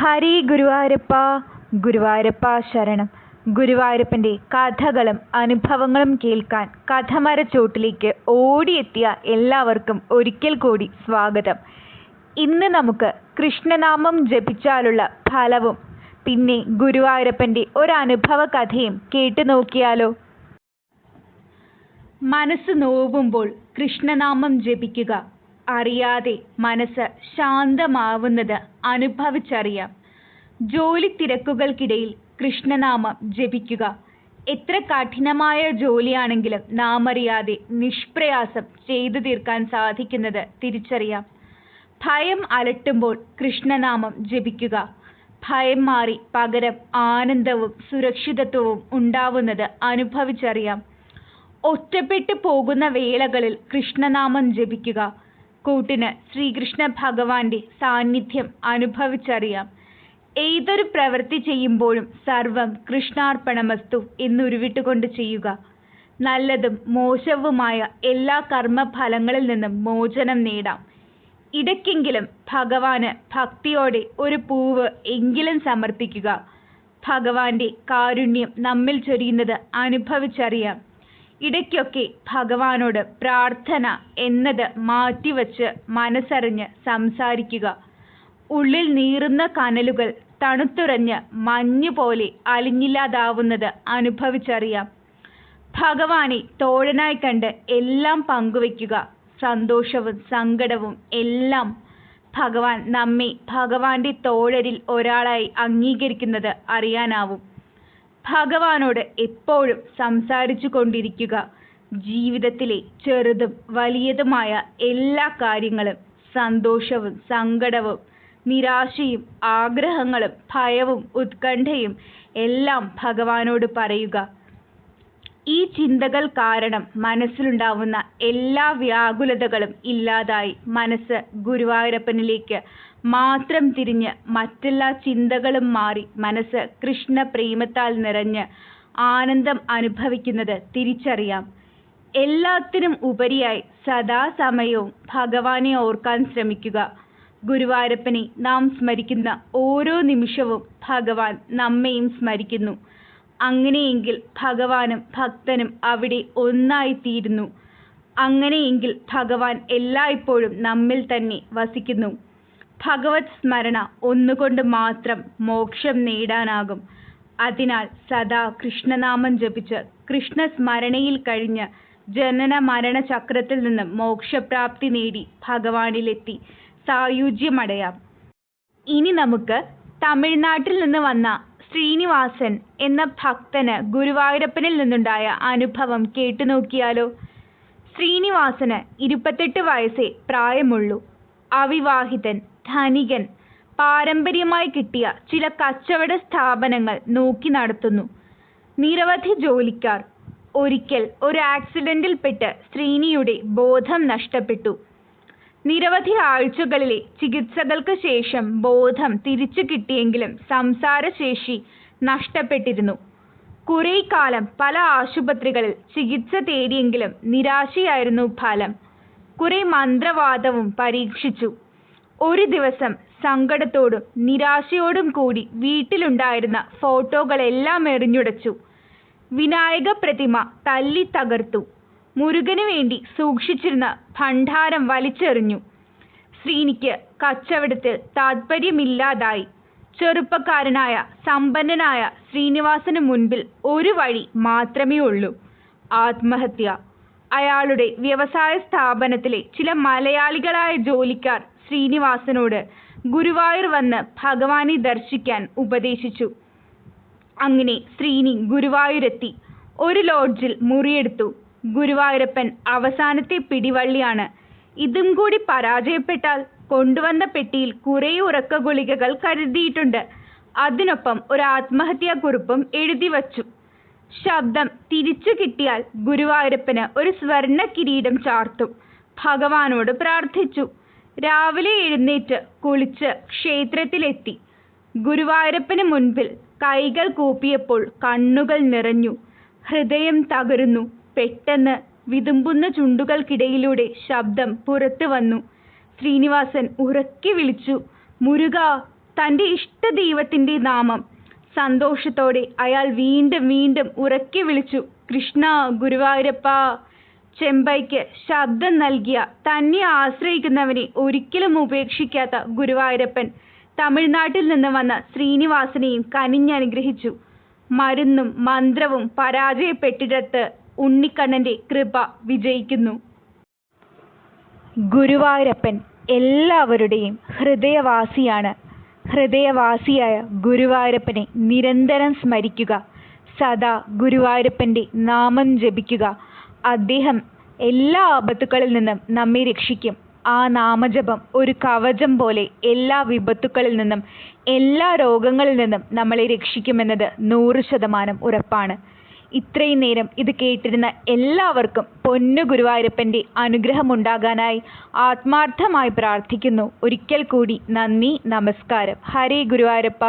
ഹരി ഗുരുവായൂരപ്പ ഗുരുവായൂരപ്പ ശരണം. ഗുരുവായൂരപ്പന്റെ കഥകളും അനുഭവങ്ങളും കേൾക്കാൻ കഥമരച്ചോട്ടിലേക്ക് ഓടിയെത്തിയ എല്ലാവർക്കും ഒരിക്കൽ കൂടി സ്വാഗതം. ഇന്ന് നമുക്ക് കൃഷ്ണനാമം ജപിച്ചാലുള്ള ഫലവും പിന്നെ ഗുരുവായൂരപ്പന്റെ ഒരനുഭവ കഥയും കേട്ടു നോക്കിയാലോ. മനസ്സ് നോവുമ്പോൾ കൃഷ്ണനാമം ജപിക്കുക. അറിയാതെ മനസ്സ് ശാന്തമാവുന്നത് അനുഭവിച്ചറിയാം. ജോലി തിരക്കുകൾക്കിടയിൽ കൃഷ്ണനാമം ജപിക്കുക. എത്ര കഠിനമായ ജോലിയാണെങ്കിലും നാം അറിയാതെ നിഷ്പ്രയാസം ചെയ്തു തീർക്കാൻ സാധിക്കുന്നത് തിരിച്ചറിയാം. ഭയം അലട്ടുമ്പോൾ കൃഷ്ണനാമം ജപിക്കുക. ഭയം മാറി പകരം ആനന്ദവും സുരക്ഷിതത്വവും ഉണ്ടാവുന്നത് അനുഭവിച്ചറിയാം. ഒറ്റപ്പെട്ടു പോകുന്ന വേളകളിൽ കൃഷ്ണനാമം ജപിക്കുക. കൂട്ടിന് ശ്രീകൃഷ്ണ ഭഗവാന്റെ സാന്നിധ്യം അനുഭവിച്ചറിയാം. ഏതൊരു പ്രവൃത്തി ചെയ്യുമ്പോഴും സർവം കൃഷ്ണാർപ്പണമസ്തു എന്നുരുവിട്ടുകൊണ്ട് ചെയ്യുക. നല്ലതും മോശവുമായ എല്ലാ കർമ്മഫലങ്ങളിൽ നിന്നും മോചനം നേടാം. ഇടയ്ക്കെങ്കിലും ഭഗവാന് ഭക്തിയോടെ ഒരു പൂവ് എങ്കിലും സമർപ്പിക്കുക. ഭഗവാന്റെ കാരുണ്യം നമ്മിൽ ചൊരിയുന്നത് അനുഭവിച്ചറിയാം. ഇടയ്ക്കൊക്കെ ഭഗവാനോട് പ്രാർത്ഥന എന്നത് മാറ്റിവച്ച് മനസ്സറിഞ്ഞ് സംസാരിക്കുക. ഉള്ളിൽ നീറുന്ന കനലുകൾ തണുത്തുറഞ്ഞ് മഞ്ഞ് പോലെ അലിഞ്ഞില്ലാതാവുന്നത് അനുഭവിച്ചറിയാം. ഭഗവാനെ തോഴനായി കണ്ട് എല്ലാം പങ്കുവയ്ക്കുക സന്തോഷവും സങ്കടവും എല്ലാം ഭഗവാൻ നമ്മെ ഭഗവാന്റെ തോഴരിൽ ഒരാളായി അംഗീകരിക്കുന്നത് അറിയാനാവും. ഭഗവാനോട് എപ്പോഴും സംസാരിച്ചു കൊണ്ടിരിക്കുക ജീവിതത്തിലെ ചെറുതും വലിയതുമായ എല്ലാ കാര്യങ്ങളും സന്തോഷവും സങ്കടവും നിരാശയും ആഗ്രഹങ്ങളും ഭയവും ഉത്കണ്ഠയും എല്ലാം ഭഗവാനോട് പറയുക. ഈ ചിന്തകൾ കാരണം മനസ്സിലുണ്ടാവുന്ന എല്ലാ വ്യാകുലതകളും ഇല്ലാതായി മനസ്സ് ഗുരുവായൂരപ്പനിലേക്ക് മാത്രം തിരിഞ്ഞ് മറ്റെല്ലാ ചിന്തകളും മാറി മനസ്സ് കൃഷ്ണ പ്രേമത്താൽ നിറഞ്ഞ് ആനന്ദം അനുഭവിക്കുന്നത് തിരിച്ചറിയാം. എല്ലാത്തിനും ഉപരിയായി സദാസമയവും ഭഗവാനെ ഓർക്കാൻ ശ്രമിക്കുക. ഗുരുവായൂരപ്പനെ നാം സ്മരിക്കുന്ന ഓരോ നിമിഷവും ഭഗവാൻ നമ്മെയും സ്മരിക്കുന്നു. അങ്ങനെയെങ്കിൽ ഭഗവാനും ഭക്തനും അവിടെ ഒന്നായിത്തീരുന്നു. അങ്ങനെയെങ്കിൽ ഭഗവാൻ എല്ലായ്പ്പോഴും നമ്മിൽ തന്നെ വസിക്കുന്നു. ഭഗവത് സ്മരണ ഒന്നുകൊണ്ട് മാത്രം മോക്ഷം നേടാനാകും. അതിനാൽ സദാ കൃഷ്ണനാമം ജപിച്ച് കൃഷ്ണസ്മരണയിൽ കഴിഞ്ഞ് ജനന മരണ ചക്രത്തിൽ നിന്ന് മോക്ഷപ്രാപ്തി നേടി ഭഗവാനിലെത്തി. സായുജ്യമടയാം. ഇനി നമുക്ക് തമിഴ്നാട്ടിൽ നിന്ന് വന്ന ശ്രീനിവാസൻ എന്ന ഭക്തന് ഗുരുവായൂരപ്പനിൽ നിന്നുണ്ടായ അനുഭവം കേട്ടു നോക്കിയാലോ? ശ്രീനിവാസന് ഇരുപത്തെട്ട് വയസ്സേ പ്രായമുള്ളൂ. അവിവാഹിതൻ ധനികൻ പാരമ്പര്യമായി കിട്ടിയ ചില കച്ചവട സ്ഥാപനങ്ങൾ നോക്കി നടത്തുന്നു. നിരവധി ജോലിക്കാർ. ഒരിക്കൽ ഒരു ആക്സിഡന്റിൽപ്പെട്ട് ശ്രീനിയുടെ ബോധം നഷ്ടപ്പെട്ടു. നിരവധി ആഴ്ചകളിലെ ചികിത്സകൾക്ക് ശേഷം ബോധം തിരിച്ചു കിട്ടിയെങ്കിലും സംസാരശേഷി നഷ്ടപ്പെട്ടിരുന്നു. കുറേ കാലം പല ആശുപത്രികളിൽ ചികിത്സ തേടിയെങ്കിലും നിരാശയായിരുന്നു ഫലം. കുറെ മന്ത്രവാദവും പരീക്ഷിച്ചു. ഒരു ദിവസം സങ്കടത്തോടും നിരാശയോടും കൂടി വീട്ടിലുണ്ടായിരുന്ന ഫോട്ടോകളെല്ലാം എറിഞ്ഞുടച്ചു. വിനായക പ്രതിമ തല്ലി തകർത്തു. മുരുകന് വേണ്ടി സൂക്ഷിച്ചിരുന്ന ഭണ്ഡാരം വലിച്ചെറിഞ്ഞു. ശ്രീനിക്ക് കച്ചവടത്തിൽ താത്പര്യമില്ലാതായി. ചെറുപ്പക്കാരനായ സമ്പന്നനായ ശ്രീനിവാസന് മുൻപിൽ ഒരു വഴി മാത്രമേ ഉള്ളൂ. ആത്മഹത്യ. അയാളുടെ വ്യവസായ സ്ഥാപനത്തിലെ ചില മലയാളികളായ ജോലിക്കാർ ശ്രീനിവാസനോട് ഗുരുവായൂർ വന്ന് ഭഗവാനെ ദർശിക്കാൻ ഉപദേശിച്ചു. അങ്ങനെ ശ്രീനി ഗുരുവായൂരെത്തി. ഒരു ലോഡ്ജിൽ മുറിയെടുത്തു. ഗുരുവായൂരപ്പൻ അവസാനത്തെ പിടിവള്ളിയാണ്. ഇതും കൂടി പരാജയപ്പെട്ടാൽ കൊണ്ടുവന്ന പെട്ടിയിൽ കുറേ ഉറക്ക ഗുളികകൾ കരുതിയിട്ടുണ്ട്. അതിനൊപ്പം ഒരു ആത്മഹത്യാക്കുറിപ്പും എഴുതി വച്ചു. ശബ്ദം തിരിച്ചു കിട്ടിയാൽ ഗുരുവായൂരപ്പന് ഒരു സ്വർണ കിരീടം ചാർത്തും. ഭഗവാനോട് പ്രാർത്ഥിച്ചു. രാവിലെ എഴുന്നേറ്റ് കുളിച്ച് ക്ഷേത്രത്തിലെത്തി. ഗുരുവായൂരപ്പന് മുൻപിൽ കൈകൾ കൂപ്പിയപ്പോൾ കണ്ണുകൾ നിറഞ്ഞു. ഹൃദയം തകരുന്നു. പെട്ടെന്ന് വിതുമ്പുന്ന ചുണ്ടുകൾക്കിടയിലൂടെ ശബ്ദം പുറത്തു വന്നു. ശ്രീനിവാസൻ ഉറക്കി വിളിച്ചു മുരുക തന്റെ ഇഷ്ട ദൈവത്തിന്റെ നാമം. സന്തോഷത്തോടെ അയാൾ വീണ്ടും വീണ്ടും ഉറക്കി വിളിച്ചു കൃഷ്ണ ഗുരുവായൂരപ്പ. ചെമ്പൈക്ക് ശബ്ദം നൽകിയ തന്നെ ആശ്രയിക്കുന്നവനെ ഒരിക്കലും ഉപേക്ഷിക്കാത്ത ഗുരുവായൂരപ്പൻ. തമിഴ്നാട്ടിൽ നിന്ന് വന്ന ശ്രീനിവാസനെയും കനിഞ്ഞനുഗ്രഹിച്ചു. മരുന്നും മന്ത്രവും പരാജയപ്പെട്ടിടത്ത് ഉണ്ണിക്കണ്ണന്റെ കൃപ വിജയിക്കുന്നു. ഗുരുവായൂരപ്പൻ എല്ലാവരുടെയും ഹൃദയവാസിയാണ്. ഹൃദയവാസിയായ ഗുരുവായൂരപ്പനെ നിരന്തരം സ്മരിക്കുക. സദാ ഗുരുവായൂരപ്പന്റെ നാമം ജപിക്കുക. അദ്ദേഹം എല്ലാ ആപത്തുകളിൽ നിന്നും നമ്മെ രക്ഷിക്കും. ആ നാമജപം ഒരു കവചം പോലെ എല്ലാ വിപത്തുക്കളിൽ നിന്നും എല്ലാ രോഗങ്ങളിൽ നിന്നും നമ്മളെ രക്ഷിക്കുമെന്നത് നൂറ് ശതമാനം ഉറപ്പാണ്. ഇത്രയും നേരം ഇത് കേട്ടിരുന്ന എല്ലാവർക്കും പൊന്നു ഗുരുവായൂരപ്പന്റെ അനുഗ്രഹമുണ്ടാകാനായി ആത്മാർത്ഥമായി പ്രാർത്ഥിക്കുന്നു. ഒരിക്കൽ കൂടി നന്ദി നമസ്കാരം. ഹരേ ഗുരുവായൂരപ്പ.